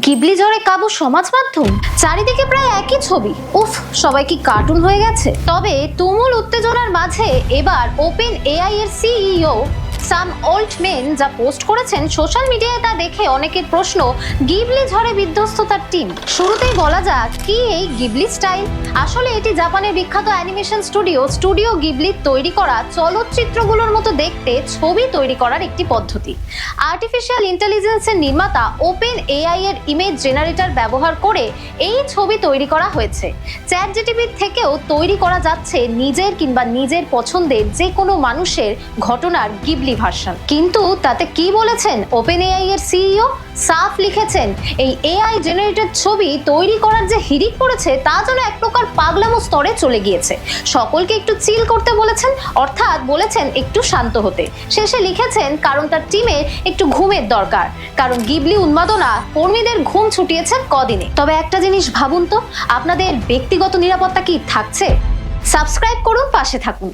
Ghibli ঝড়ে কাবু সমাজ মাধ্যম? চারিদিকে প্রায় একই ছবি। উফ, সবাই কি কার্টুন হয়ে গেছে? তবে তুমুল উত্তেজনার মাঝে এবার ওপেন এআই এর সিইও সাম ওল্ড মেন যা পোস্ট করেছেন সোশ্যাল মিডিয়ায় তা দেখে অনেকের প্রশ্ন, গিবলি ঝড়ে বিধ্বস্ত তার টিম। শুরুতেই বলা যাক, কি এই গিবলি স্টাইল? আসলে এটি জাপানের বিখ্যাত অ্যানিমেশন স্টুডিও স্টুডিও গিবলির তৈরি করা চলচ্চিত্রগুলোর মতো দেখতে ছবি তৈরি করার একটি পদ্ধতি। আর্টিফিশিয়াল ইন্টেলিজেন্সের নির্মাতা ওপেন এআই এর ইমেজ জেনারেটর ব্যবহার করে এই ছবি তৈরি করা হয়েছে। চ্যাট জিটিপির থেকেও তৈরি করা যাচ্ছে নিজের কিংবা নিজের পছন্দের যে কোনো মানুষের ঘটনার গিবলি ভার্সন। কিন্তু তাতে কি বলেছেন ওপেন এআই এর সিইও সাফ লিখেছেন, এই এআই জেনারেটেড ছবি তৈরি করার যে হিড়িক পড়েছে, তা যেন এক প্রকার পাগলামো স্তরে চলে গিয়েছে। সকলকে একটু চিল করতে বলেছেন, অর্থাৎ বলেছেন একটু শান্ত হতে। শেষে লিখেছেন, কারণ তার টিমের একটু ঘুমের দরকার। কারণ গিবলি উন্মাদনা কর্মীদের ঘুম ছুটিয়েছে কদিনে। তবে একটা জিনিস ভাবুন তো, আপনাদের ব্যক্তিগত নিরাপত্তা কি থাকছে? সাবস্ক্রাইব করুন, পাশে থাকুন।